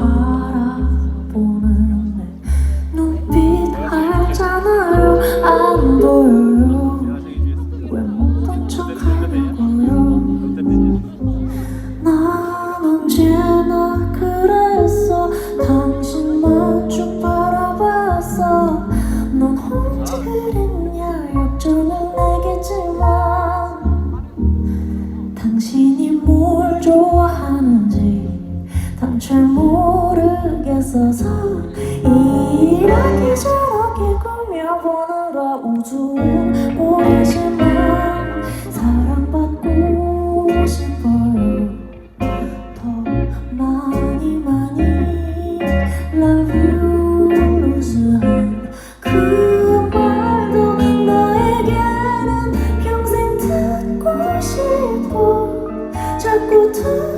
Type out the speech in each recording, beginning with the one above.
아 당신이 뭘 좋아하는지 난 잘 모르겠어서 이렇게 저렇게 꾸며보느라 우주온 오래신 孤独。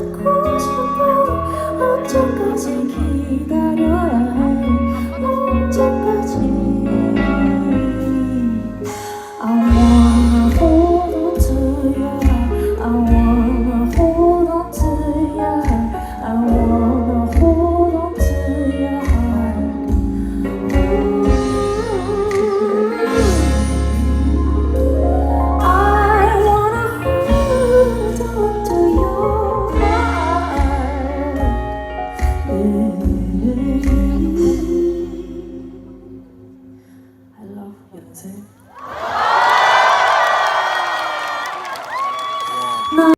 você.